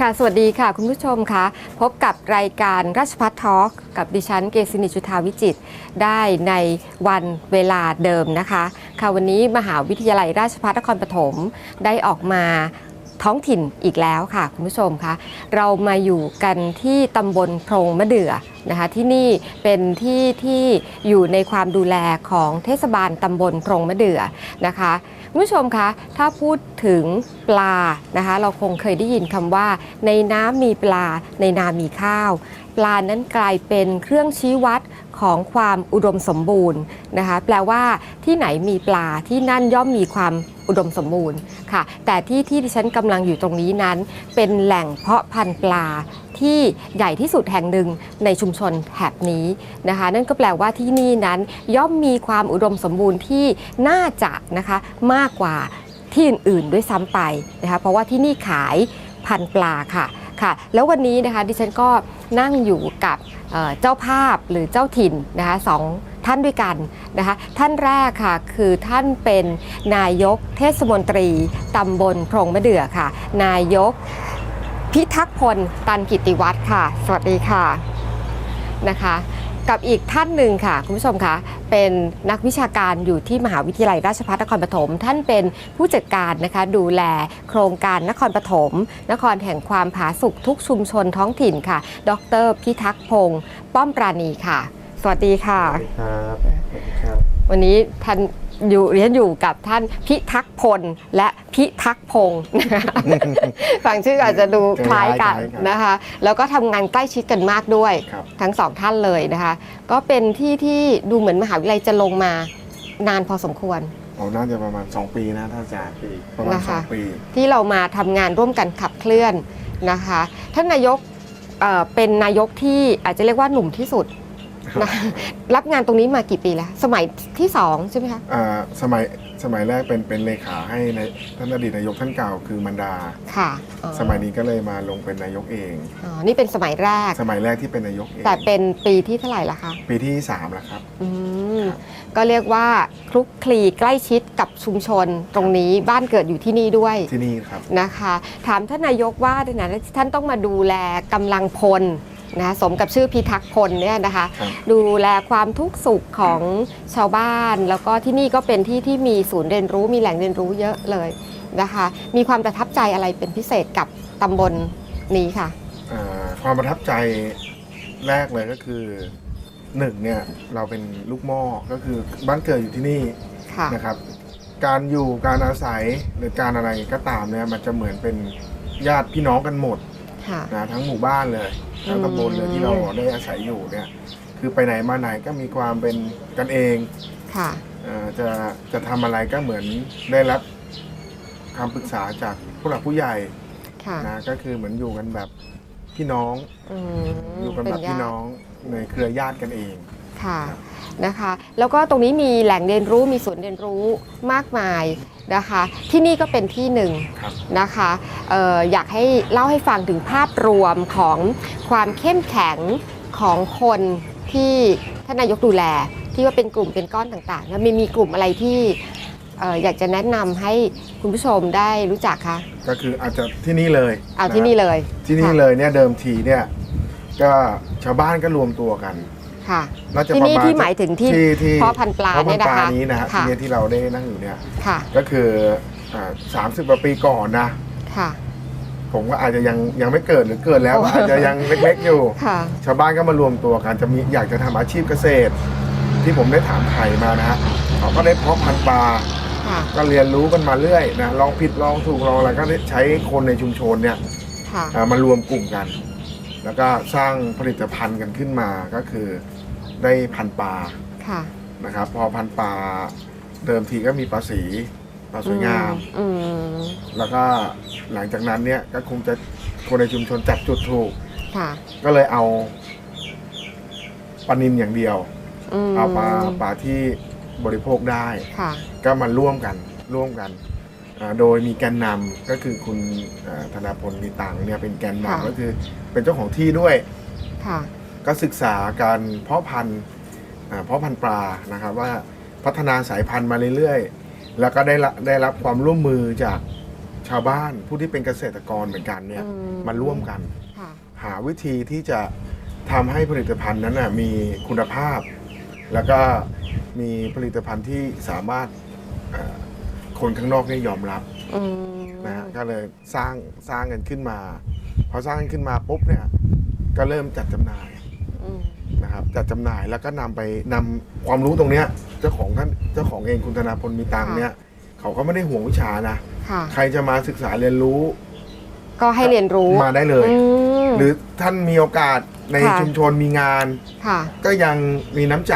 ค่ะ สวัสดีค่ะ คุณผู้ชมคะพบกับรายการราชพัฒทอล์กกับดิฉันเกษินิจุธาวิจิตได้ในวันเวลาเดิมนะคะ ค่ะวันนี้มหาวิทยาลัยราชภัฏนครปฐมได้ออกมาท้องถิ่นอีกแล้วค่ะ คุณผู้ชมคะเรามาอยู่กันที่ตำบลโพรงมะเดื่อนะคะที่นี่เป็นที่ที่อยู่ในความดูแลของเทศบาลตำบลโพรงมะเดื่อนะคะ คุณผู้ชมคะถ้าพูดถึงปลานะคะ เราคงเคยได้ยินคำว่า ในน้ำมีปลา ในนามีข้าว ปลานั้นกลายเป็นเครื่องชี้วัด ของความอุดมสมบูรณ์นะคะแปลว่าที่ไหนมีปลาที่นั่นย่อมมีความอุดมสมบูรณ์ค่ะ แต่ที่ที่ดิฉันกำลังอยู่ตรงนี้นั้น เป็นแหล่งเพาะพันธุ์ปลาที่ใหญ่ที่สุดแห่งหนึ่งในชุมชนแถบนี้นะคะ นั่นก็แปลว่าที่นี่นั้นย่อมมีความอุดมสมบูรณ์ที่น่าจะนะคะมากกว่าที่อื่นๆด้วยซ้ำไปนะคะเพราะว่าที่นี่ขายพันปลาค่ะค่ะ แล้ววันนี้นะคะดิฉันก็นั่งอยู่กับ เจ้าภาพหรือเจ้าถิ่นนะคะสองท่านด้วยกันนะคะท่านแรกค่ะคือท่านเป็นนายกเทศมนตรีตำบลโพรงมะเดื่อค่ะ นายกพิทักษ์พลตันกิติวัตรค่ะ สวัสดีค่ะนะคะ กับอีกท่านหนึ่งค่ะ คุณผู้ชมคะเป็นนักวิชาการอยู่ที่มหาวิทยาลัยราชภัฏนครปฐมท่านเป็นผู้จัดการนะคะ ดูแลโครงการนครปฐมนครแห่งความผาสุกทุกชุมชนท้องถิ่นค่ะ ดรพิทักษ์พงศ์ป้อมปราณีค่ะ สวัสดีค่ะ สวัสดีครับสวัสดีครับวันนี้ท่าน อยู่เรียนอยู่กับท่านพิทักษ์พลและพิทักษ์พงศ์นะคะฟังชื่ออาจจะดูคล้ายกันนะคะ แล้วก็ทำงานใกล้ชิดกันมากด้วย ครับ ทั้งสองท่านเลยนะคะ ก็เป็นที่ที่ดูเหมือนมหาวิทยาลัยจะลงมานานพอสมควร ผมน่าจะประมาณ 2 ปีนะถ้าจะประมาณ นะคะ 2 ปี ที่เรามาทำงานร่วมกันขับเคลื่อนนะคะ ท่านนายกเอ่อเป็นนายกที่อาจจะเรียกว่าหนุ่มที่สุด นะรับงานตรงนี้มากี่ปีแล้ว สมัยที่สองใช่ไหมคะ อ่าสมัยสมัยแรกเป็นเป็นเลขาให้ในท่านอดีตนายกท่านเก่าคือมันดา ค่ะอ๋อสมัยนี้ก็เลยมาลงเป็นนายกเอง อ๋อนี่เป็นสมัยแรก สมัยแรกที่เป็นนายกเองแต่เป็นปีที่เท่าไหร่ละคะ ปีที่3แล้วครับ อืมครับก็เรียกว่าคลุกคลีใกล้ชิดกับชุมชนตรงนี้บ้านเกิดอยู่ที่นี่ด้วยที่นี่ครับ นะคะ ถามท่านนายกว่าในฐานะที่ท่านต้องมาดูแลกำลังพล นะสมกับชื่อพิทักษ์พลเนี่ยนะคะครับดูแลความทุกข์สุขของชาวบ้าน แล้วก็ที่นี่ก็เป็นที่ที่มีศูนย์เรียนรู้มีแหล่งเรียนรู้เยอะเลยนะคะ มีความประทับใจอะไรเป็นพิเศษกับตำบลนี้ค่ะอ่าความประทับใจแรกเลยก็คือหนึ่งเนี่ยเราเป็นลูกหม้อก็คือบ้านเกิดอยู่ที่นี่ค่ะนะครับ การอยู่การอาศัยหรือการอะไรก็ตามเนี่ยมันจะเหมือนเป็นญาติพี่น้องกันหมด ค่ะ นะทั้งหมู่บ้านเลยทั้งตำบลเลยที่เราได้อาศัยอยู่เนี่ย คือไปไหนมาไหนก็มีความเป็นกันเองค่ะ เอ่อจะจะทำอะไรก็เหมือนได้รับคำปรึกษาจากผู้หลักผู้ใหญ่ค่ะนะก็คือเหมือนอยู่กันแบบพี่น้อง อืมอยู่กันแบบเป็ญาพี่ติน้องในเครือญาติกันเอง ค่ะ นะคะ แล้วก็ตรงนี้มีแหล่งเรียนรู้มีศูนย์เรียนรู้มากมายนะคะ ที่นี่ก็เป็นที่หนึ่งครับนะคะเอออยากให้เล่าให้ฟังถึงภาพรวมของความเข้มแข็งของคนที่ท่านนายกดูแล ที่ว่าเป็นกลุ่มเป็นก้อนต่างๆ แล้วมีมีกลุ่มอะไรที่เอ่ออยากจะแนะนำให้คุณผู้ชมได้รู้จักคะก็คืออาจจะที่นี่เลยเอาที่นี่เลย ที่นี่ค่ะเลยเนี่ยเดิมทีเนี่ยก็ชาวบ้านก็รวมตัวกัน ค่ะน่าจะที่ประนี่มาณที่หมายถึงที่ที่เพาะพันธุ์ปลาเพาะพัเนี่ยนธุ์นะปลาคะนี้นะฮะค่ะ ที่เนี่ยที่เราได้นั่งอยู่เนี่ย ค่ะ ก็คือสามสิบกว่าปีก่อนนะ ค่ะ ผมก็อาจจะยังยังไม่เกิดหรือเกิดแล้วก็อาจจะยังเล็กๆอยู่ ค่ะ ชาวบ้านก็มารวมตัวกันจะมีอยากจะทำอาชีพเกษตร ที่ผมได้ถามไทยมานะฮะเขาก็ได้เพาะพันธุ์ปลา ค่ะ ก็เรียนรู้กันมาเรื่อยนะลองผิดลองถูกลองอะไรก็ได้ใช้คนในชุมชนเนี่ยค่ะอ่ามารวมกลุ่มกัน แล้วก็สร้างผลิตภัณฑ์กันขึ้นมาก็คือ ได้พันธุ์ปลาค่ะ นะครับ พอพันธุ์ปลาเดิมทีก็มีปลาสีปลาสวยงาม อืมแล้วก็หลังจากนั้นเนี่ยก็คงจะคนในชุมชนจับจุดถูก ค่ะก็เลยเอาปลานินอย่างเดียว มเอาปลาปลาที่บริโภคได้ ค่ะ ก็มาร่วมกันร่วมกันอ่าโดยมีแกนนำก็คือคุณอ่าธนาพลมีตังค์เนี่ยเป็นแกนค่ะ นำก็คือเป็นเจ้าของที่ด้วย ค่ะ ก็ศึกษาการเพาะพันธุ์อ่าเพาะพันธุ์ปลานะครับว่าพัฒนาสายพันธุ์มาเรื่อยๆ แล้วก็ได้ละได้รับความร่วมมือจากชาวบ้านผู้ที่เป็นเกษตรกรเหมือนกันเนี่ยอืมมาร่วมกันค่ะหาวิธีที่จะทำให้ผลิตภัณฑ์นั้นนะมีคุณภาพ แล้วก็มีผลิตภัณฑ์ที่สามารถเอ่อคนข้างนอกเนี่ยยอมรับอืมนะฮะก็เลยสร้างสร้างกันขึ้นมาพอสร้างกันขึ้นมาปุ๊บเนี่ยก็เริ่มจัดจำหน่ายอืม นะครับจัดจำหน่ายแล้วก็นำไปนำความรู้ตรงเนี้ยเจ้าของท่านเจ้าของเองคุณธนาพลมีตังค์เนี่ยเขาก็ไม่ได้ห่วงวิชานะค่ะ ใครจะมาศึกษาเรียนรู้ก็ให้เรียนรู้มาได้เลย อืม หรือท่านมีโอกาสในค่ะ ชุมชนมีงาน ค่ะ ก็ยังมีน้ำใจ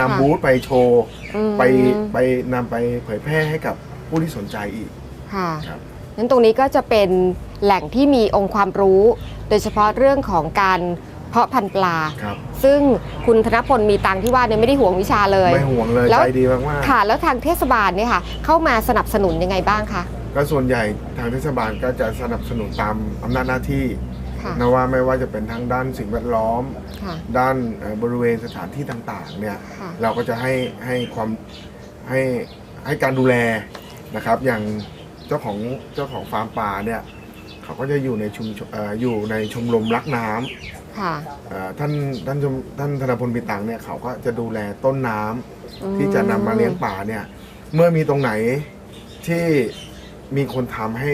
นำค่ะ บูธไปโชว์ อืมไปไปนำไปเผยแพร่ให้กับผู้ที่สนใจอีก ค่ะครับ นั้นตรงนี้ก็จะเป็นแหล่งที่มีองค์ความรู้ โดยเฉพาะเรื่องของการ เพาะพันธุ์ปลา ครับซึ่งคุณธนพลมีตังค์ที่ว่าเนี่ยไม่ได้ห่วงวิชาเลย ไม่ห่วงเลยแล้ว ใจดีมากค่ะ แล้วทางเทศบาลเนี่ยค่ะ เข้ามาสนับสนุนยังไงบ้างคะ ๆก็ส่วนใหญ่ทางเทศบาลก็จะสนับสนุนตามอำนาจหน้าที่ค่ะ นะว่าไม่ว่าจะเป็นทางด้านสิ่งแวดล้อม ค่ะ ด้านเอ่อบริเวณสถานที่ต่างๆเนี่ยค่ะเราก็จะให้ให้ความให้ให้การดูแลนะครับ อย่างเจ้าของเจ้าของฟาร์มปลาเนี่ยเขาก็จะอยู่ในชุมชนเอ่ออยู่ในชมรมรักน้ำ ค่ะ เอ่อท่านท่านชมท่านธนพลปิตังเนี่ยเขาก็จะดูแลต้นน้ำอืม ที่จะนำมาเลี้ยงปลาเนี่ย เมื่อมีตรงไหนที่มีคนทำให้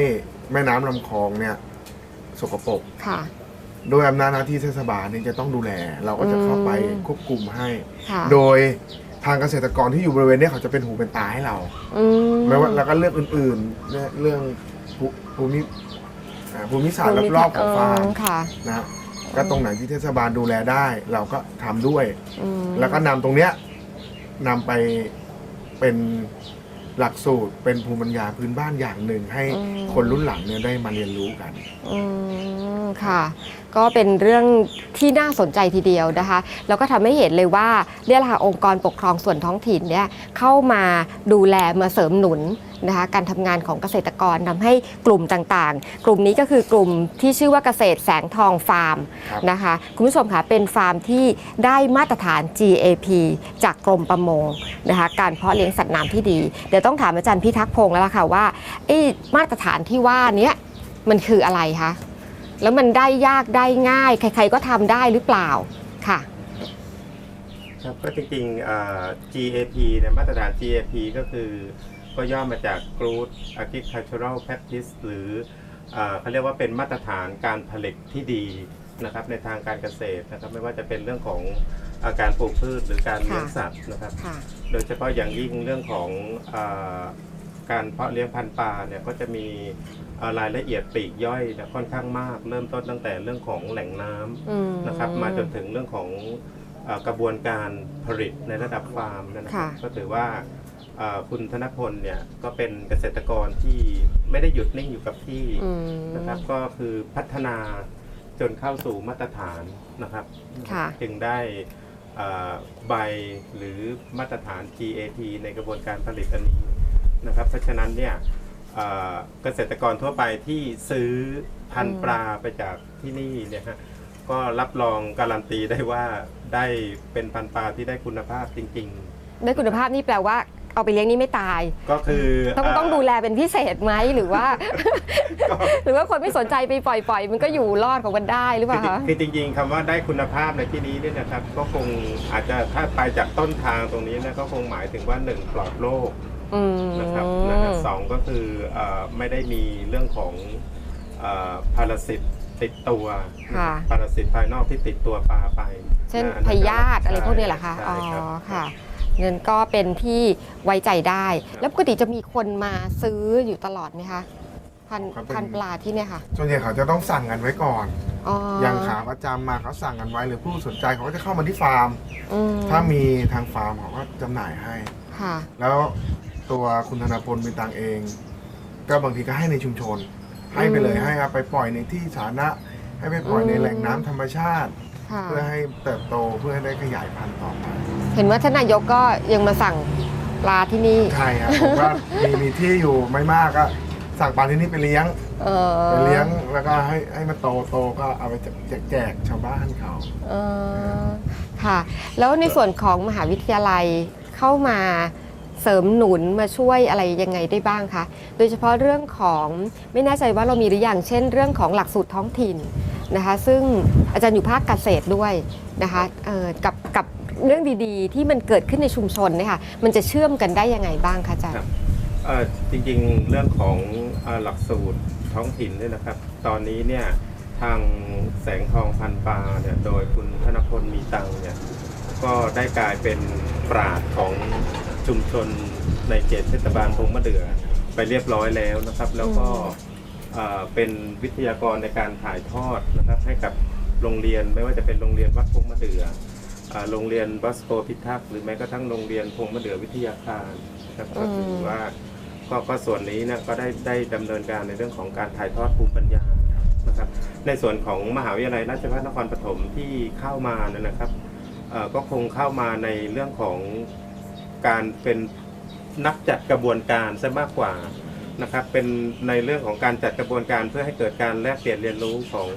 แม่น้ำลำคลองเนี่ยสกปรกค่ะ โดยอำนาจหน้าที่เทศบาลนี่จะต้องดูแล เราก็จะเข้าไปอืม ควบคุมให้ ค่ะโดยทางเกษตรกรที่อยู่บริเวณเนี้เขาจะเป็นหูเป็นตาให้เรา อืม ไม่ว่าแล้วก็เรื่องอื่นๆเนี่ยเรื่องภูภูมิอ่าภูมิศาสตร์รอบๆของฟาร์มค่ะ นะฮะ ก็ตรงไหนที่เทศบาลดูแลได้ เราก็ทำด้วย อืมแล้วก็นำตรงเนี้ยนำไปเป็นหลักสูตรเป็นภูมิปัญญาพื้นบ้านอย่างหนึ่ง ให้คนรุ่นหลังเนี่ยได้มาเรียนรู้กัน อืมค่ะ ก็เป็นเรื่องที่น่าสนใจทีเดียวนะคะ แล้วก็ทำให้เห็นเลยว่าเนี่ยแหละค่ะองค์กรปกครองส่วนท้องถิ่นเนี่ยเข้ามาดูแลมาเสริมหนุนนะคะการทำงานของเกษตรกรทำให้กลุ่มต่างๆ กลุ่มนี้ก็คือกลุ่มที่ชื่อว่าเกษตรแสงทองฟาร์มนะคะ คุณผู้ชมคะเป็นฟาร์มที่ได้มาตรฐาน GAP จากกรมประมงนะคะการเพาะเลี้ยงสัตว์น้ำที่ดี เดี๋ยวต้องถามอาจารย์พิทักษ์พงศ์แล้วล่ะค่ะว่าไอ้มาตรฐานที่ว่านี้มันคืออะไรคะ แล้วมันได้ยากได้ง่าย ใครๆก็ทำได้หรือเปล่าค่ะครับก็จริงๆอ่า GAP เนี่ยมาตรฐาน GAP ก็คือก็ย่อมาจาก Good Agricultural Practice หรืออ่าเขาเรียกว่าเป็นมาตรฐานการผลิตที่ดีนะครับในทางการเกษตรนะครับไม่ว่าจะเป็นเรื่องของอาการปลูกพืชหรือการเลี้ยงสัตว์นะครับ ค่ะ โดยเฉพาะอย่างยิ่งเรื่องของอาการเพาะเลี้ยงพันธุ์ปลาเนี่ยก็จะมีอ่า รายละเอียดปลีกย่อยเนี่ยค่อนข้างมาก เริ่มต้นตั้งแต่เรื่องของแหล่งน้ำอืมนะครับ มาจนถึงเรื่องของเออกระบวนการผลิตในระดับฟาร์มนะครับค่ะก็ถือว่าเอ่อคุณธนพลเนี่ยก็เป็นเกษตรกรที่ไม่ได้หยุดนิ่งอยู่กับที่ อืม นะครับก็คือพัฒนาจนเข้าสู่มาตรฐานนะครับ ค่ะ จึงได้เอ่อใบหรือมาตรฐาน GAP ในกระบวนการผลิตอันนี้นะครับ เพราะฉะนั้นเนี่ย เอ่อเกษตรกรทั่วไปที่ซื้อพันธุ์ปลาไปจากที่นี่เนี่ยฮะก็รับรองการันตีได้ว่าได้เป็นพันธุ์ปลาที่ได้คุณภาพจริงได้คุณภาพนี่แปลว่าเอาไปเลี้ยงนี่ไม่ตายๆก็คือต้องาต้องดูแลเป็นพิเศษไหมหรือว่าก็หรือว่าคนไม่สนใจไปปล่อยปล่อยมันก็อยู่รอดของมันได้หรือเปคือล่าจริงคะคือจริงๆคำว่าได้คุณภาพในที่นี้เนี่ยนะครับ ก็คงอาจจะถ้าไปจากต้นทางตรงนี้นะก็คงหมายถึงว่าหนึ่งปลอดโรคอืม นะครับนะฮะสองก็คือเอ่อไม่ได้มีเรื่องของเอ่อพาราสิตติดตัวค่ะพาราสิตภายนอกที่ติดตัวปลาไป เช่นนะอันพนั้นยาธิอะไรพวกนี้เหรอคะใช่อ๋อครับค่ะเงินก็เป็นที่ไว้ใจได้ แล้วปกติจะมีคนมาซื้ออยู่ตลอดไหมคะพันครับเป็นพันปลาที่เนี่ยค่ะส่วนใหญ่เขาจะต้องสั่งกันไว้ก่อนอ๋ออย่างขาประจำมาเขาสั่งกันไว้หรือผู้สนใจเขาก็จะเข้ามาที่ฟาร์มอืมถ้ามีทางฟาร์มเขาก็จำหน่ายให้ค่ะ แล้ว ตัวคุณธนาพลมีตังเอง ก็บางทีก็ให้ในชุมชน ให้ไปเลยอืมให้เอาไปปล่อยในที่สาธารณะ ให้ไปปล่อยในอืมแหล่งน้ำธรรมชาติ ค่ะเพื่อให้เติบโตเพื่อให้ได้ขยายพันธุ์ต่อไปเห็นว่าท่านนายกก็ยังมาสั่งปลาที่นี่ใช่ครับผมว่ามีมีที่อยู่ไม่มากก็สั่งปลาที่นี่ไปเลี้ยงเออไปเลี้ยงแล้วก็ให้ให้มันโตโตก็เอาไปแจกแจกชาวบ้านเขา เออค่ะ แล้วในส่วนของมหาวิทยาลัยเข้ามา เสริมหนุนมาช่วยอะไรยังไงได้บ้างคะ โดยเฉพาะเรื่องของไม่แน่ใจว่าเรามีหรือยังเช่น เรื่องของหลักสูตรท้องถิ่นนะคะซึ่งอาจารย์อยู่ภาคเกษตรด้วยนะคะกับกับเรื่องดีๆ ที่มันเกิดขึ้นในชุมชนเนี่ยค่ะมันจะเชื่อมกันได้ยังไงบ้างคะอาจารย์จริงๆเรื่องของอหลักสูตรท้องถิ่นเนี่ยนะครับ ตอนนี้เนี่ยทางแสงทองพันปาเนี่ยโดยคุณธนพลมีตังเนี่ยก็ได้กลายเป็นปราดของ ชุมชนในเขตเทศบาลพงมะเดือไปเรียบร้อยแล้วนะครับ แล้วก็เอ่อเป็นวิทยากรในการถ่ายทอดนะครับ ให้กับโรงเรียนไม่ว่าจะเป็นโรงเรียนวัดพงมะเดืออ่าโรงเรียนบัสโกพิทักษ์หรือแม้กระทั่งโรงเรียนพงมะเดือวิทยาคารนะครับก็ถือว่าก็ก็ส่วนนี้เนี่ยก็ได้ได้ดำเนินการในเรื่องของการถ่ายทอดภูมิปัญญานะครับ ในส่วนของมหาวิทยาลัยราชภัฏนครปฐมที่เข้ามาเนี่ยนะครับเอ่อก็คงเข้ามาในเรื่องของ การเป็นนักจัดกระบวนการซะมากกว่านะครับเป็นในเรื่องของการจัดกระบวนการเพื่อให้เกิดการแลกเปลี่ยนเรียนรู้ของ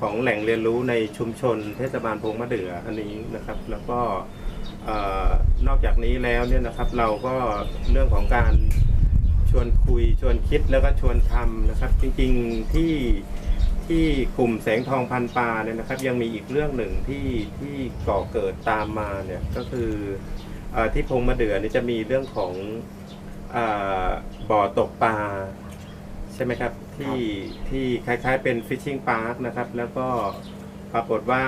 ของแหล่งเรียนรู้ในชุมชนเทศบาลพงมะเดืออันนี้นะครับ แล้วก็นอกจากนี้แล้วเนี่ยนะครับเราก็เรื่องของการชวนคุยชวนคิดแล้วก็ชวนทำนะครับ จริงๆที่ที่กลุ่มแสงทองพันปลาเนี่ยนะครับ ยังมีอีกเรื่องหนึ่งที่ที่ก่อเกิดตามมาเนี่ยก็คือ ที่พงมะเดื่อนี่จะมีเรื่องของอาบ่อตกปลาใช่ไหมครับ ที่ที่คล้ายๆเป็นฟิชชิงพาร์คนะครับ แล้วก็ปรากฏว่า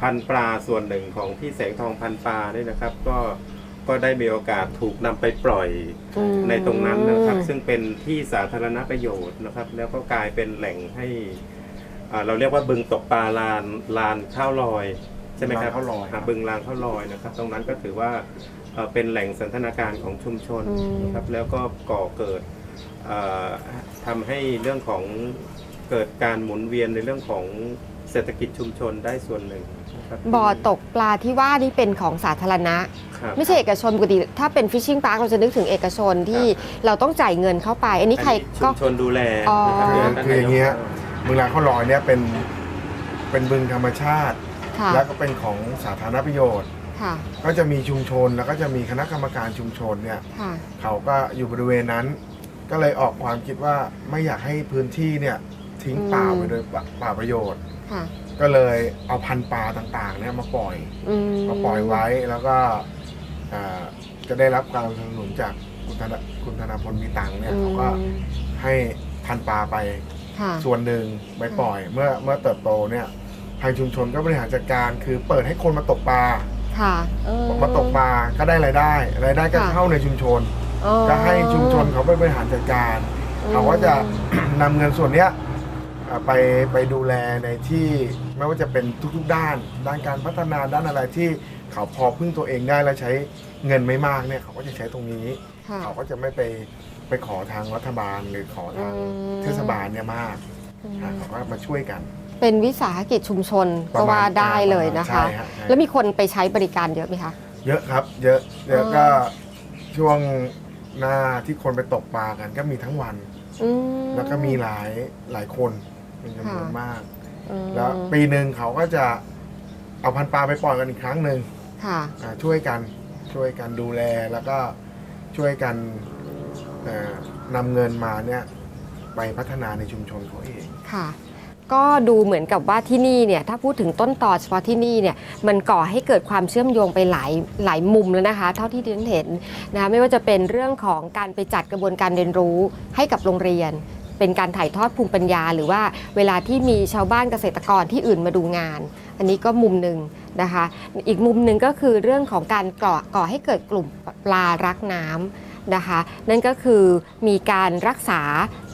พันปลาส่วนหนึ่งของที่แสงทองพันปลาเนี่ยนะครับ ก็ก็ได้มีโอกาสถูกนำไปปล่อยอืมในตรงนั้นนะครับ ซึ่งเป็นที่สาธารณประโยชน์นะครับ แล้วก็กลายเป็นแหล่งให้อ่าเราเรียกว่าบึงตกปลาลานลานข้าวลอยใช่ไหมครับลานข้าวลอยาบึงลานข้าวลอยนะครับ ตรงนั้นก็ถือว่า เอ่อเป็นแหล่งสันทนาการของชุมชนอืม นะครับแล้วก็ก่อเกิดเอ่อทำให้เรื่องของเกิดการหมุนเวียนในเรื่องของเศรษฐกิจชุมชนได้ส่วนหนึ่งนะครับบ่อตกปลาที่ว่านี่เป็นของสาธารณะ ครับ ไม่ใช่เอกชนปกติถ้าเป็นฟิชชิงพาร์คเราจะนึกถึงเอกชนที่เราต้องจ่ายเงินเข้าไป อันนี้ใครชุก็มชนดูแลอ๋อ นะครับคือเดี๋วท่นคืออย่างเงี้ยนกบึงลางข้าวลอยเนี่ยเป็นเป็นบึงธรรมชาติ ค่ะ แล้วก็เป็นของสาธารณประโยชน์ ค่ะ ก็จะมีชุมชนแล้วก็จะมีคณะกรรมการชุมชนเนี่ยค่ะเขาก็อยู่บริเวณนั้น ก็เลยออกความคิดว่าไม่อยากให้พื้นที่เนี่ยทิ้งเปล่าไปโดยเปล่าประโยชน์ ค่ะ ก็เลยเอาพันธุ์ปลาต่างๆเนี่ยมาปล่อยอืมมาปล่อยไว้แล้วก็อ่าจะได้รับการสนับสนุนจากคุณธนคุณธนาพลมีตังค์เนี่ยเขาก็อืมให้พันธุ์ปลาไป ค่ะส่วนหนึ่งไปปล่อยเมื่อเมื่อเติบโตเนี่ยทางชุมชนก็บริหารจัดการคือเปิดให้คนมาตกปลา ค่ะเออ มาตกปลาก็ได้รายได้รายได้ก็ค่ะ เข้าในชุมชน อ๋อก็ให้ชุมชนเขาไปบริหารจัดการ อืม เขาก็จะ นำเงินส่วนเนี้ยอ่าไปไปดูแลในที่ไม่ว่าจะเป็นทุกๆด้าน ด้านการพัฒนาด้านอะไรที่เขาพอพึ่งตัวเองได้แล้วใช้เงินไม่มากเนี่ยเขาก็จะใช้ตรงนี้ ค่ะ เขาก็จะไม่ไปไปขอทางรัฐบาลหรือขอทางอืม เทศบาลเนี่ยมากอืม อ่าเขาก็มาช่วยกัน เป็นวิสาหกิจชุมชนก็ว่าได้เลยนะคะ ใช่ฮะใช่ แล้วมีคนไปใช้บริการเยอะไหมคะ เยอะครับ เยอะเยอะอ๋อก็ช่วงหน้าที่คนไปตกปลากันก็มีทั้งวัน อืมแล้วก็มีหลายหลายคนเป็นจำนวนค่ะมาก อืมแล้วปีหนึ่งเขาก็จะเอาพันปลาไปปล่อยกันอีกครั้งหนึ่งค่ะ อ่าช่วยกันช่วยกันดูแลแล้วก็ช่วยกันเอ่อนำเงินมาเนี่ยไปพัฒนาในชุมชนเขาเอง ค่ะ ก็ดูเหมือนกับว่าที่นี่เนี่ยถ้าพูดถึงต้นต่อเฉพาะที่นี่เนี่ยมันก่อให้เกิดความเชื่อมโยงไปหลายหลายมุมแล้วนะคะ เท่าที่ดิฉันเห็นนะไม่ว่าจะเป็นเรื่องของการไปจัดกระบวนการเรียนรู้ให้กับโรงเรียน เป็นการถ่ายทอดภูมิปัญญา หรือว่าเวลาที่มีชาวบ้านเกษตรกรที่อื่นมาดูงาน อันนี้ก็มุมหนึ่งนะคะ อีกมุมหนึ่งก็คือเรื่องของการก่อก่อให้เกิดกลุ่มปลารักน้ำนะคะ นั่นก็คือมีการรักษา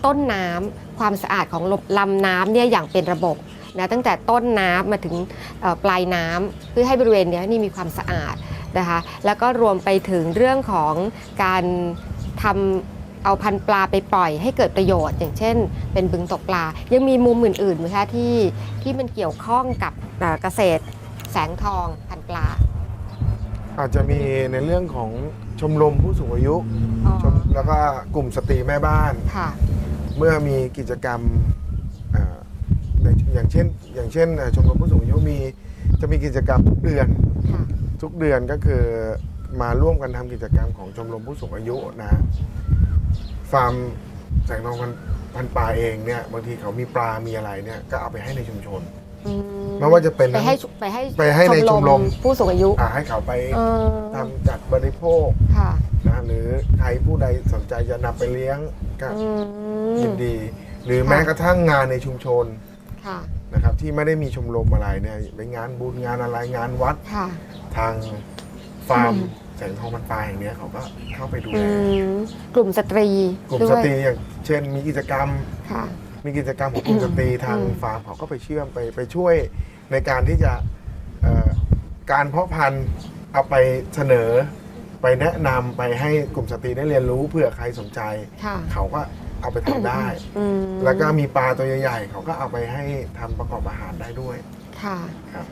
ต้นน้ำ ความสะอาดของลำน้ำเนี่ยอย่างเป็นระบบนะตั้งแต่ต้นน้ำมาถึงเอ่อปลายน้ำเพื่อให้บริเวณเนี้ยนี่มีความสะอาดนะคะแล้วก็รวมไปถึงเรื่องของการทำเอาพันธุ์ปลาไปปล่อยให้เกิดประโยชน์ อย่างเช่น เป็นบึงตกปลา ยังมีมุมอื่นๆไหมคะที่ที่มันเกี่ยวข้องกับเอ่อเกษตรแสงทองพันธุ์ปลา อาจจะมีในเรื่องของชมรมผู้สูงอายุอ๋อชมแล้วก็กลุ่มสตรีแม่บ้านค่ะ เมื่อมีกิจกรรมเอ่อในอย่างเช่นอย่างเช่นเอ่อชมรมผู้สูงอายุมีจะมีกิจกรรมทุกเดือนค่ะทุกเดือนก็คือมาร่วมกันทำกิจกรรมของชมรมผู้สูงอายุนะฟาร์มแสงทองพันพันปลาเองเนี่ยบางทีเขามีปลา มีอะไรเนี่ยก็เอาไปให้ในชุมชนอืไม่ว่าจะเป็นไปให้ชุไปให้ไปให้ในชมรมผู้สูงอายุอ่าให้เขาไปเออทำจัดบริโภคค่ะ นะหรือใครผู้ใดสนใจจะนำไปเลี้ยงก็อืมยินดี หรือค่ะแม้กระทั่งงานในชุมชนค่ะ นะครับ ที่ไม่ได้มีชมรมอะไรเนี่ยเป็นงานบุญงานอะไรงานวัดค่ะ ทางฟาร์มอืม แสงทองพันปลาอย่างเนี้ยเขาก็เข้าไปดูอืแลมกลุ่มสตรีกลุ่มด้สวยตรีอย่างเช่น มีกิจกรรม ค่ะ มีกิจกรรมของกลุ่มสตรีทางอืม ฟาร์มเขาก็ไปเชื่อมไปไปช่วยในการที่จะเอ่อการเพาะพันธุ์เอาไปเสนอ ไปแนะนำไปให้กลุ่มสตรีได้เรียนรู้เผื่อใครสนใจ ค่ะ เขาก็เอาไปทำได้ อืมแล้วก็มีปลาตัวใหญ่ๆเขาก็เอาไปให้ทำประกอบอาหารได้ด้วยค่ะครับ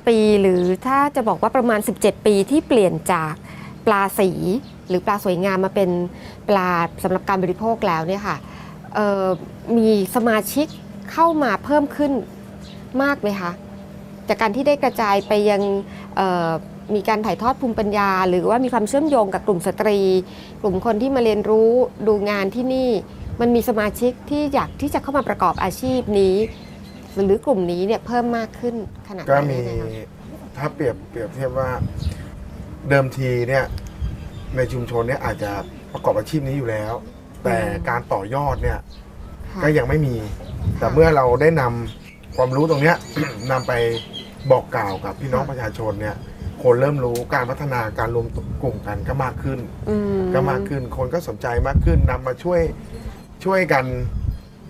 30 ปีหรือถ้าจะบอกว่าประมาณ 17 ปีที่เปลี่ยนจากปลาสี หรือปลาสวยงามมาเป็นปลาสำหรับการบริโภคแล้วเนี่ยค่ะเอ่อมีสมาชิกเข้ามาเพิ่มขึ้นมากไหมคะจากการที่ได้กระจายไปยังเอ่อ มีการถ่ายทอดภูมิปัญญา หรือว่ามีความเชื่อมโยงกับกลุ่มสตรี กลุ่มคนที่มาเรียนรู้ดูงานที่นี่ มันมีสมาชิกที่อยากที่จะเข้ามาประกอบอาชีพนี้ หรือกลุ่มนี้เนี่ยเพิ่มมากขึ้นขนาดไหนก็มียังไงคะถ้าเปรียบเปรียบเทียบว่าเดิมทีเนี่ยในชุมชนเนี่ยอาจจะประกอบอาชีพนี้อยู่แล้ว แต่การต่อยอดเนี่ยค่ะก็ยังไม่มี แต่ค่ะเมื่อเราได้นำความรู้ตรงเนี้ย นำไปบอกกล่าวกับพี่น้องค่ะประชาชนเนี่ย คนเริ่มรู้การพัฒนาการรวมกลุ่มกันก็มากขึ้น อืก็มากขึ้น คนก็สนใจมากขึ้นนำมาช่วยช่วยกัน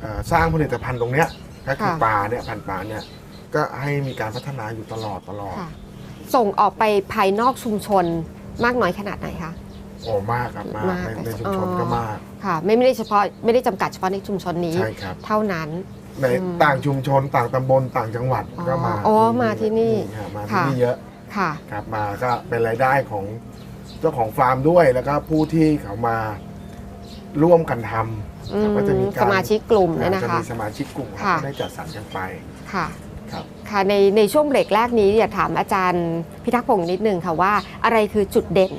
เอ่อสร้างผลิตภัณฑ์ตรงเนี้ยก็คือปลาเนี่ยพันธุ์ปลาเนี่ยก็ให้มีการพัฒนาอยู่ตลอดตลอดค่ะ ส่งออกไปภายนอกชุมชนมากน้อยขนาดไหนคะ โอ้มากครับมากมากในในชุมชนอ๋อ ก็มากค่ะ ไม่ไม่ได้เฉพาะไม่ได้จำกัดเฉพาะในชุมชนนี้ ใช่ครับ เท่านั้น ในอืมต่างชุมชนต่างตำบลต่างจังหวัดอ๋อก็มาอ๋อมาที่นี่ครับมาที่ค่ะนี่เยอะ ค่ะ ครับมาก็เป็นรายได้ของเจ้าของฟาร์มด้วยแล้วก็ผู้ที่เขามาร่วมกันทำอืครับมก็จะมีการสมาชิกกลุ่มเนี่ยนะจะคะ มีสมาชิกกลุ่มค่ะ ก็ได้จัดสรรกันไปค่ะ ครับ ค่ะในในช่วงเบรกแรกนี้อยากถามอาจารย์พิทักษ์พงศ์นิดนึงค่ะว่าอะไรคือจุดเด่น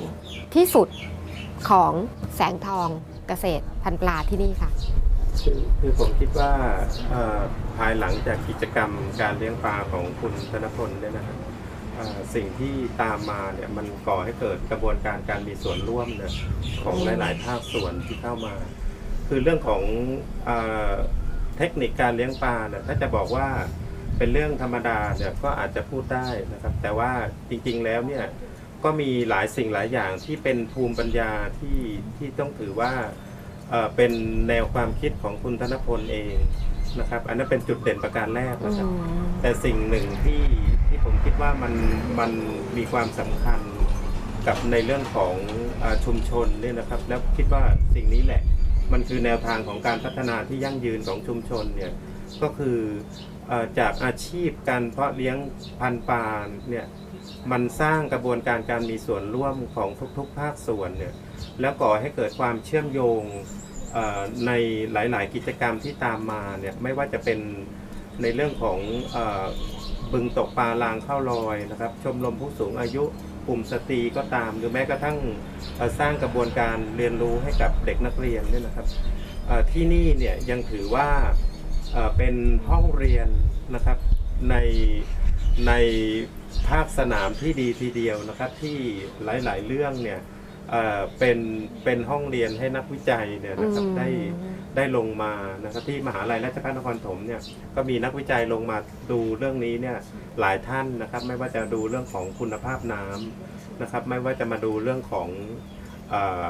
ที่สุดของแสงทองเกษตรพันธุ์ปลาที่นี่ค่ะ คือคือผมคิดว่าเอ่อภายหลังจากกิจกรรมการเลี้ยงปลาของคุณธนพลเนี่ยนะครับเอ่อ สิ่งที่ตามมาเนี่ยมันก่อให้เกิดกระบวนการการมีส่วนร่วมเนี่ยของหลาย ๆ ภาคส่วนที่เข้ามา คือเรื่องของเอเทคนิคการเลี้ยงปลาเนี่ยถ้าจะบอกว่าเป็นเรื่องธรรมดาเนี่ยก็อาจจะพูดได้นะครับ แต่ว่าจริง ๆ แล้วเนี่ยก็มีหลายสิ่งหลายอย่างที่เป็นภูมิปัญญาที่ที่ต้องถือว่าเอเป็นแนวความคิดของคุณธนพลเอง นะครับ อันนั้นเป็นจุดเด่นประการแรกอืนะครับมแต่สิ่งหนึ่งที่ที่ผมคิดว่ามันมันมีความสำคัญกับในเรื่องของอาชุมชนเนี่ยนะครับ แล้วคิดว่าสิ่งนี้แหละ มันคือแนวทางของการพัฒนาที่ยั่งยืนของชุมชนเนี่ยก็คือเอ่อจากอาชีพการเพาะเลี้ยงพันธุ์ปลาเนี่ยมันสร้างกระบวนการการมีส่วนร่วมของทุกๆ ภาคส่วนเนี่ยแล้วก่อให้เกิดความเชื่อมโยงเอ่อ ในหลาย ๆ กิจกรรมที่ตามมาเนี่ยไม่ว่าจะเป็นในเรื่องของอบึงตกปลาลางเข้าลอยนะครับ ชมรมผู้สูงอายุกลุ่มสตรีก็ตาม หรือแม้กระทั่งสร้างกระบวนการเรียนรู้ให้กับเด็กนักเรียนเนี่ยนะครับที่นี่เนี่ยยังถือว่าเป็นห้องเรียนนะครับในในภาคสนามที่ดีทีเดียวนะครับที่หลาย ๆ เรื่องเนี่ย เอ่อเป็นเป็นห้องเรียนให้นักวิจัยเนี่ยนะครับอืมได้ได้ลงมานะครับที่มหาลัยราชภัฏนครปฐมเนี่ยก็มีนักวิจัยลงมาดูเรื่องนี้เนี่ยหลายท่านนะครับ ไม่ว่าจะดูเรื่องของคุณภาพน้ำนะครับ ไม่ว่าจะมาดูเรื่องของเอ่อ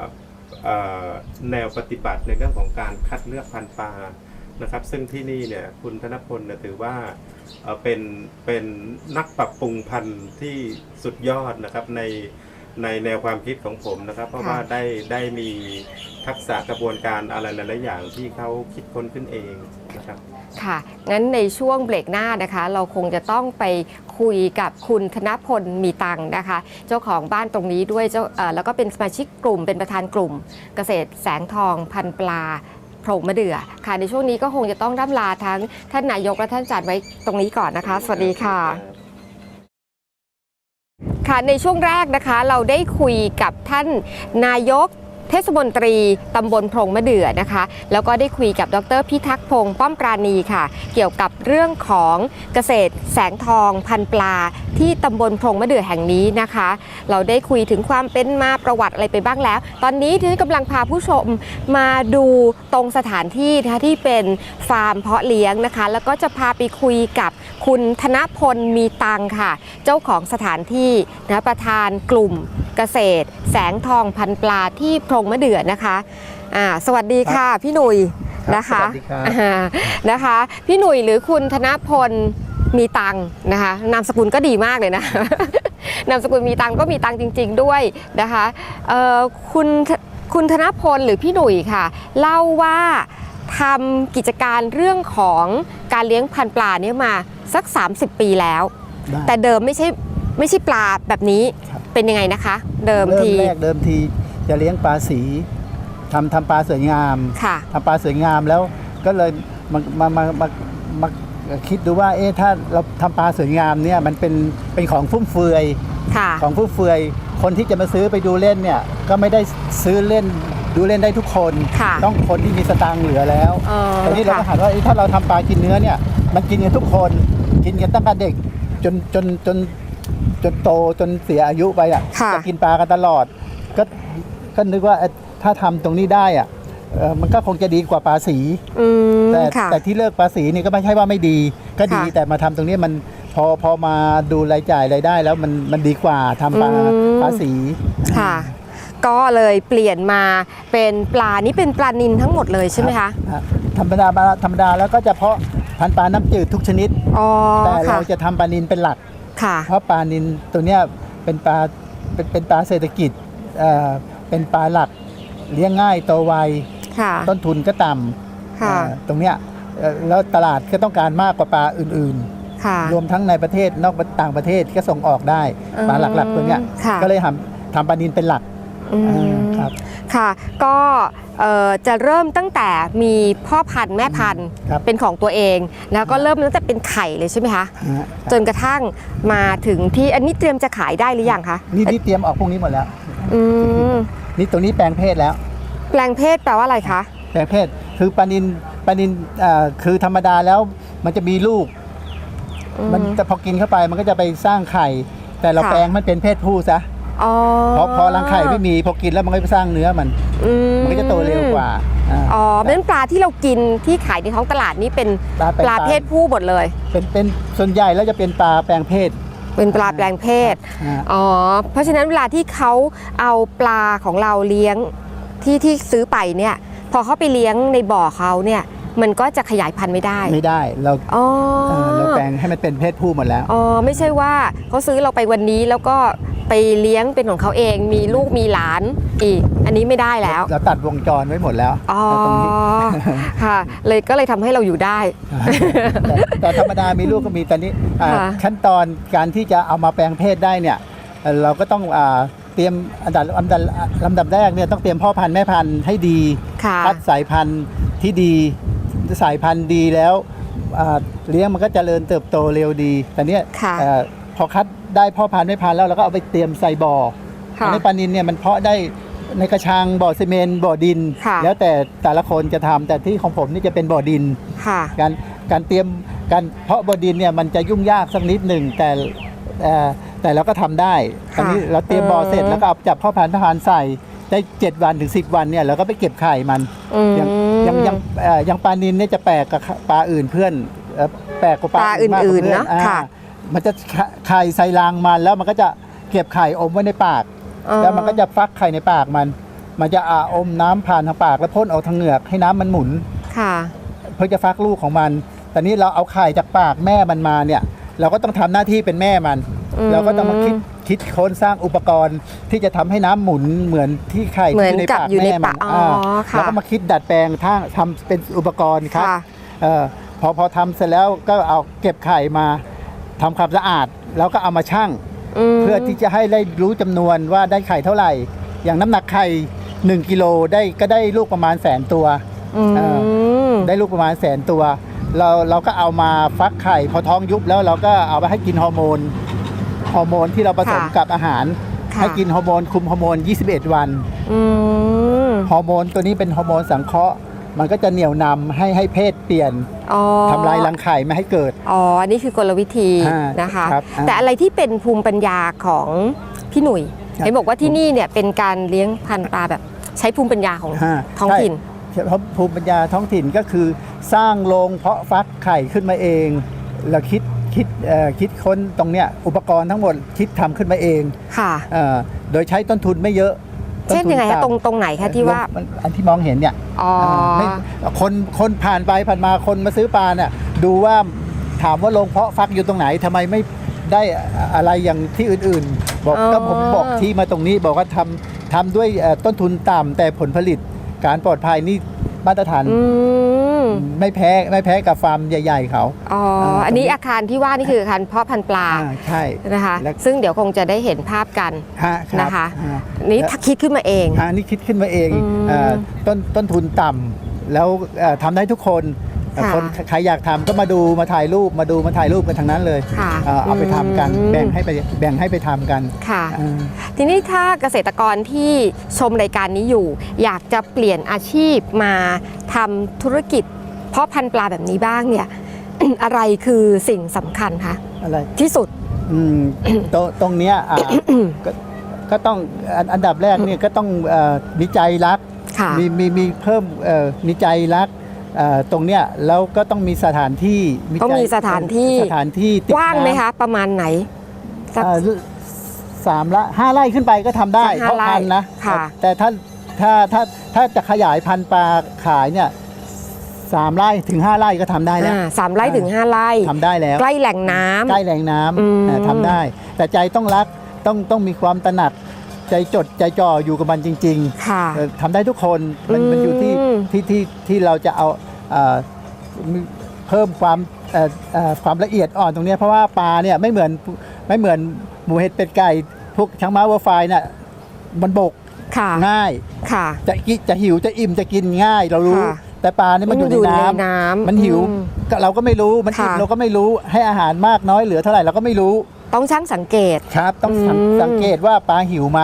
เอ่อแนวปฏิบัติในเรื่องของการคัดเลือกพันธุ์ปลานะครับ ซึ่งที่นี่เนี่ยคุณธนพลเนี่ยถือว่าเอ่อเป็นเป็นนักปรับปรุงพันธุ์ที่สุดยอดนะครับใน ในแนวความคิดของผมนะครับ เพราะค่ะว่าได้ได้มีทักษะกระบวนการอะไรหลายๆอย่างที่เขาคิดค้นขึ้นเองนะครับค่ะ งั้นในช่วงเบรกหน้านะคะ เราคงจะต้องไปคุยกับคุณธนพลมีตังค์นะคะ เจ้าของบ้านตรงนี้ด้วยเจ้าเอ่อแล้วก็เป็นสมาชิกกลุ่มเป็นประธานกลุ่ม เกษตรแสงทองพันปลาโพรงมะเดื่อค่ะ ในช่วงนี้ก็คงจะต้องร่ำลาทั้งท่านนายกและท่านอาจารย์ไว้ตรงนี้ก่อนนะคะ สวัสดีค่ะ ค่ะในช่วงแรกนะคะเราได้คุยกับท่านนายกเทศมนตรีตำบลพรงมะเดื่อนะคะ แล้วก็ได้คุยกับดรพิทักษ์พงศ์ป้อมปราณีค่ะ เกี่ยวกับเรื่องของเกษตรแสงทองพันปลาที่ตำบลพรงมะเดื่อแห่งนี้นะคะ เราได้คุยถึงความเป็นมาประวัติอะไรไปบ้างแล้ว ตอนนี้ที่กำลังพาผู้ชมมาดูตรงสถานที่นะคะที่เป็นฟาร์มเพาะเลี้ยงนะคะ แล้วก็จะพาไปคุยกับ คุณธนพลมีตังค่ะ เจ้าของสถานที่นะประธานกลุ่มเกษตร แสงทองพันปลาที่พรงมะเดื่อนะคะอ่าสวัสดีค่ะพี่หนุ่ยครับนะคะสวัสดีครับอ่านะคะ พี่หนุ่ยหรือคุณธนพลมีตังนะคะนามสกุลก็ดีมากเลยนะนามสกุลมีตังก็มีตังจริง ๆ ด้วยนะคะเอ่อคุณคุณธนพลหรือพี่หนุ่ยค่ะ เล่าว่า ทำกิจการเรื่องของการเลี้ยงพันธุ์ปลาเนี่ยมาสัก 30 ปีแล้ว ได้ แต่เดิมไม่ใช่ไม่ใช่ปลาแบบนี้ครับ เป็นยังไงนะคะ เดิมเริ่มทีแรกเดิมทีจะเลี้ยงปลาสีทำทำปลาสวยงามค่ะ ทำปลาสวยงามแล้วก็เลยมามามามามาคิดดูว่าเอ๊ะถ้าเราทำปลาสวยงามเนี่ยมันเป็นเป็นของฟุ่มเฟือย ค่ะ ของฟุ่มเฟือย คนที่จะมาซื้อไปดูเล่นเนี่ยก็ไม่ได้ซื้อเล่น ดูเล่นได้ทุกคนค่ะต้องคนที่มีสตางค์เหลือแล้วเออตอนนี้เราค่ะ ก็หันว่าเอ๊ะถ้าเราทำปลากินเนื้อเนี่ย มันกินกันทุกคนกินกันตั้งแต่เด็ก จนจนจนจนโตจนเสียอายุไปอะค่ะ จะกินปลากันตลอด ก็ก็นึกว่าเอ๊ะถ้าทำตรงนี้ได้อะเอ่อมันก็คงจะดีกว่าปลาสี อืมแต่ค่ะ แต่ที่เลิกปลาสีนี่ก็ไม่ใช่ว่าไม่ดี ก็ดีค่ะแต่มาทำตรงนี้มันพอพอมาดูรายจ่ายรายได้แล้วมันมันดีกว่าทำปลาอืมปลาสีค่ะ ก็เลยเปลี่ยนมาเป็นปลานี่เป็นปลานินทั้งหมดเลยใช่ไหมคะอ่ธรรมดาธรรมดาแล้วก็จะเพาะพันธุ์ปลาน้ำจืดทุกชนิดอ๋อแต่ค่ะเราจะทำปลานินเป็นหลักค่ะเพราะปลานินตัวเนี้ยเป็นปลาเป็นเป็นปลาเศรษฐกิจเอ่อเป็นปลาหลักเลี้ยงง่ายโตไวค่ะต้นทุนก็ต่ำค่ะเอ่อตรงเนี้ยเอ่อแล้วตลาดก็ต้องการมากกว่าปลาอื่นค่ะๆรวมทั้งในประเทศนอกต่างประเทศก็ส่งออกได้อืมปลาหลักๆตัวเนี้ยค่ะก็เลยทำทำปลานินเป็นหลักอืมอ่า ครับค่ะก็เอ่อจะเริ่มตั้งแต่มีพ่อพันธุ์แม่พันธุ์ครับเป็นของตัวเอง แล้วก็เริ่มตั้งแต่เป็นไข่เลยใช่ไหมคะนะฮะจนกระทั่งมาถึงที่อันนี้เตรียมจะขายได้หรือยังคะนี่นี่เตรียมออกพรุ่งนี้หมดแล้วอืมนี่ตัวนี้แปลงเพศแล้ว แปลงเพศแปลว่าอะไรคะแปลงเพศคือปลานินปลานินเอ่อคือธรรมดาแล้วมันจะมีลูกอืมมันจะพอกินเข้าไปมันก็จะไปสร้างไข่ แต่เราค่ะแปลงมันเป็นเพศผู้ซะ อ๋อพอพอรังไข่ไม่มีพอกินแล้วมันก็ไปสร้างเนื้อมัน อืมันก็จะโตเร็วกว่าาอ๋อเพราะฉะนั้นปลาที่เรากินที่ขายในท้องตลาดนี่เป็นปลาเป็นปลาเพศผู้หมดเลย เป็นเป็นส่วนใหญ่แล้วจะเป็นปลาแปลงเพศ เป็นปลาแปลงเพศ อ่า อ๋อ เพราะฉะนั้นเวลาที่เขาเอาปลาของเราเลี้ยงที่ที่ซื้อไปเนี่ย พอเขาไปเลี้ยงในบ่อเขาเนี่ย มันก็จะขยายพันธุ์ไม่ได้ ไม่ได้เราอ๋อ เอ่อเราแปลงให้มันเป็นเพศผู้หมดแล้ว อ๋อ ไม่ใช่ว่าเขาซื้อเราไปวันนี้แล้วก็ ไปเลี้ยงเป็นของเขาเองมีลูกมีหลานอีก อันนี้ไม่ได้แล้ว เราตัดวงจรไว้หมดแล้วอ๋อตรงนี้ค่ะ เลยก็เลยทำให้เราอยู่ได้ แต่แต่ธรรมดามีลูกก็มีตอนนี้อ่าค่ะ ขั้นตอนการที่จะเอามาแปลงเพศได้เนี่ยเอ่อเราก็ต้องอ่าเตรียมอันดับลำดับลำดับแรกเนี่ยต้องเตรียมพ่อพันธุ์แม่พันธุ์ให้ดีค่ะ คัดสายพันธุ์ที่ดีสายพันธุ์ดีแล้วอ่าเลี้ยงมันก็เจริญเติบโตเร็วดี แต่เนี้ยค่ะ เอ่อพอคัด ได้พ่อพันธุ์แม่พันธุ์แล้วเราก็เอาไปเตรียมใส่บ่อค่ะ อันนี้ปลานินเนี่ยมันเพาะได้ในกระชังบ่อซีเมนต์บ่อดิน ค่ะ แล้วแต่แต่ละคนจะทำแต่ที่ของผมนี่จะเป็นบ่อดิน ค่ะ การการเตรียมการเพาะบดินเนี่ยมันจะยุ่งยากสักนิดหนึ่งแต่เอ่อแต่เราก็ทำได้ตอนนี้เราเตรียมบ่อเสร็จเออ แล้วก็เอาจับพ่อพันธุ์พ่อพันธุ์ใส่ได้ 7 วันถึง 10 วันเนี่ยเราก็ไปเก็บไข่มันอืม อย่างอย่างอย่างเอ่ออย่างปลานินเนี่ยจะแปลกกับปลาอื่นเพื่อนเอ่อแปลกกว่าปลาปลาอื่นมากกว่าอื่นๆเพื่อนเนอะอ่าค่ะ มันจะไข่ใส่รางมันแล้วมันก็จะเก็บไข่อมไว้ในปากอ๋อแล้วมันก็จะฟักไข่ในปากมัน มันจะอาอมน้ำผ่านทางปาก แล้วพ่นออกทางเหงือกให้น้ำมันหมุนค่ะเพื่อจะฟักลูกของมัน แต่นี้เราเอาไข่จากปากแม่มันมาเนี่ย เราก็ต้องทำหน้าที่เป็นแม่มันอืมเราก็ต้องมาคิดคิดค้นสร้างอุปกรณ์ที่จะทำให้น้ำหมุนเหมือนที่ไข่เหมือนกับอยู่ในแม่มัปากอ๋อค่ะเราก็มาคิดดัดแปลงท่าทำเป็นอุปกรณ์ครับค่ะเออพอพอทำเสร็จแล้วก็เอาเก็บไข่มา ทำความสะอาดแล้วก็เอามาชั่งมเพื่อที่จะให้ได้รู้จำนวนว่าได้ไข่เท่าไหร่ อย่างน้ำหนักไข่1กิโลได้ก็ได้ลูกประมาณแสนตัวอืมเอได้ลูกประมาณแสนตัว เราเราก็เอามาฟักไข่พอท้องยุบแล้วเราก็เอาไปให้กินฮอร์โมนฮอร์โมนที่เราผสมค่ะกับอาหาร ค่ะ ให้กินฮอร์โมนคุมฮอร์โมน 21 วันอืมฮอร์โมนตัวนี้เป็นฮอร์โมนสังเคราะห์ มันก็จะเหนี่ยวนำให้ให้เพศเปลี่ยนอ๋อทำลายรังไข่ไม่ให้เกิด อ๋ออันนี่คือกลวิธีอ่านะคะครับอ่าแต่อะไรที่เป็นภูมิปัญญาของพี่หนุ่ยครับเห็นบอกว่าที่นี่เนี่ยเป็นการเลี้ยงพันธุ์ปลาแบบใช้ภูมิปัญญาของอ่าท้องถิ่นใช่เพราะภูมิปัญญาท้องถิ่นก็คือสร้างโรงเพาะฟักไข่ขึ้นมาเองแล้วคิดคิดเอ่อคิดค้นตรงเนี้ยอุปกรณ์ทั้งหมดคิดทำขึ้นมาเองค่ะเอ่อโดยใช้ต้นทุนไม่เยอะ เช่นยังไงคะตต้รงทุตรงไหนคะที่ว่าลงอันที่มองเห็นเนี่ยอ๋อไม่คนคนผ่านไปผ่านมาคนมาซื้อปลาเนี่ยดูว่าถามว่าโรงเพาะฟักอยู่ตรงไหนทำไมไม่ได้อะไรอย่างที่อื่นๆ บอกอ๋อก็ผมบอกที่มาตรงนี้บอกว่าทำทำด้วยเอ่อต้นทุนต่ำแต่ผลผลิตการปลอดภัยนี่ มาตรฐานอืมไม่แพ้ไม่แพ้กับฟาร์มใหญ่ ๆ เขาอ๋ออ่าอันนี้ตรงนี้อาคารที่ว่านี่คืออาคารเพาะพันธุ์ปลาอ่าใช่นะคะและซึ่งเดี๋ยวคงจะได้เห็นภาพกันฮะรับนะคะอ่านี่และคิดขึ้นมาเองอันนี้คิดขึ้นมาเองอืมเอ่อต้นต้นทุนต่ำแล้วเอ่อทำได้ทุกคนเอ่อ ค่ะคนใครอยากทำก็มาดูมาถ่ายรูปมาดูมาถ่ายรูปกันทางนั้นเลยค่ะเอ่อเอาไปทำกันอืม แบ่งให้ไปแบ่งให้ไปทำกันค่ะ อ่า ทีนี้ถ้าเกษตรกรที่ชมรายการนี้อยู่ อยากจะเปลี่ยนอาชีพมาทำธุรกิจ เพาะพันธุ์ปลาแบบนี้บ้างเนี่ย อะไรคือสิ่งสำคัญคะอะไรที่สุด อืม ตรงตรงเนี้ยอ่า ก็ก็ต้องอันอันดับแรกเนี่ยก็ต้องเอ่อมีใจรัก ค่ะ มีมีมีเพิ่มเอ่อมีใจรักเอ่อ ตรงเนี้ยแล้วก็ต้องมีสถานที่ต้องใจมีสถานที่สถานที่ติดกว้างไหมน้ำคะประมาณไหนสักเอ่อสามละห้าไร่ขึ้นไปก็ทำได้สักห้าเพราะพันธุ์นะไร่ค่ะแต่ถ้าถ้าถ้าถ้าจะขยายพันธุ์ปลาขายเนี่ยสามไร่ถึงห้าไร่ก็ทำได้แล้วอ่าสามไร่ถึงห้าไร่ทำได้แล้ว ใกล้แหล่งน้ำใกล้แหล่งน้อืมำเอ่อทำได้ แต่ใจต้องรักต้องต้องมีความตระหนัก ใจจดใจจ่ออยู่กับมันจริงค่ะๆเอ่อทำได้ทุกคนมันมันอยู่ที่อืมที่ที่ที่เราจะเอาเอ่อมีเพิ่มความเอ่อเอ่อความละเอียดอ่อนตรงเนี้ยเพราะว่าปลาเนี่ยไม่เหมือนไม่เหมือนหมูเห็ดเป็ดไก่พวกช้างม้าวัวควายน่ะมันบกค่ะง่าย ค่ะ จะกิจะหิวจะอิ่มจะกินง่าย เรารู้ ค่ะแต่ปลานี่มันอยู่ในน้ำน้ำมันหิวอืก็เราก็ไม่รู้มันอิ่มค่ะ เราก็ไม่รู้ให้อาหารมากน้อยเหลือเท่าไหร่เราก็ไม่รู้ ต้องช่างสังเกต ครับ ต้องสังอืมสังเกตว่าปลาหิวไหม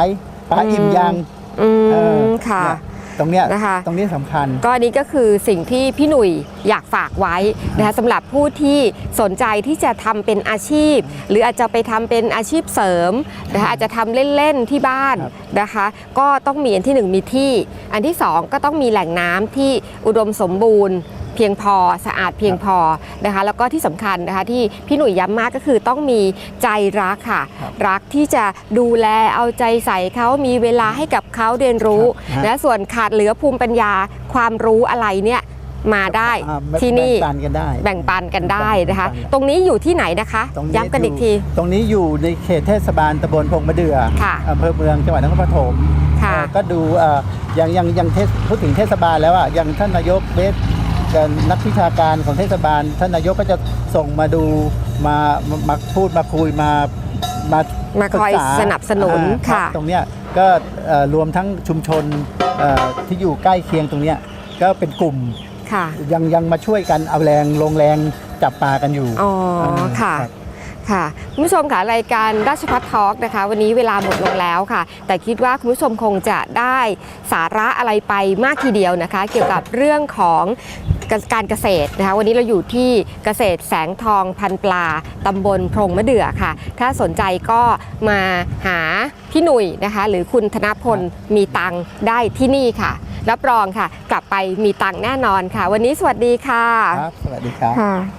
ปลาอิ่มยังอืเออมค่ะเนี่ยตรงเนี้ยนะคะตรงนี้สำคัญ ก็อันนี้ก็คือสิ่งที่พี่หนุ่ยอยากฝากไว้นะคะสำหรับผู้ที่สนใจที่จะทำเป็นอาชีพ หรืออาจจะไปทำเป็นอาชีพเสริมนะคะอาจจะทำเล่นๆที่บ้านครับนะคะ ก็ต้องมีอันที่หนึ่งมีที่ อันที่สองก็ต้องมีแหล่งน้ำที่อุดมสมบูรณ์เพียงพอสะอาดเพียงพอนะคะแล้วก็ที่สำคัญนะคะที่พี่หนุ่ยย้ำมากก็คือต้องมีใจรักค่ะครับรักที่จะดูแลเอาใจใส่เขามีเวลาให้กับเขาเรียนรู้ครับและส่วนขาดเหลือภูมิปัญญาความรู้อะไรเนี่ยมาได้อ่าแบ่งที่นี่แบ่งปันกันได้แบ่งปันกันได้นะคะแบ่งปันกันตรงนี้อยู่ที่ไหนนะคะตรงย้ำกันอีกทียู่ตรงนี้อยู่ในเขตเทศบาลตำบลพงมะเดื่อค่ะอำเภอเมืองจังหวัดนครปฐมค่ะเอ่อก็ดูเอ่ออย่างอย่างอย่างเทศพูดถึงเทศบาลแล้วอะอย่างท่านนายกเบสกับ นักวิชาการของเทศบาล ท่านนายกก็จะส่งมาดูมามามาพูดมาคุยมามามาคอยปรึกษสนับสนุนอ่ารับค่ะ ตรงเนี้ยก็เอ่อรวมทั้งชุมชนเอ่อที่อยู่ใกล้เคียงตรงเนี้ยก็เป็นกลุ่มค่ะยังยังมาช่วยกันเอาแรงลงแรงจับปลากันอยู่ อ๋อาค่ะรับค่ะ คุณผู้ชมค่ะรายการราชพัฒทอล์กนะคะ วันนี้เวลาหมดลงแล้วค่ะ แต่คิดว่าคุณผู้ชมคงจะได้สาระอะไรไปมากทีเดียวนะคะ เกี่ยวกับเรื่องของ การเกษตรนะคะวันนี้เราอยู่ที่เกษตรแสงทองพันปลาตำบลพรงมะเดื่อค่ะ ถ้าสนใจก็มาหาพี่หนุ่ยนะคะ หรือคุณธนพลมีตังค์ได้ที่นี่ค่ะ รับรองค่ะ กลับไปมีตังค์แน่นอนค่ะ วันนี้สวัสดีค่ะ ครับ สวัสดีครับค่ะ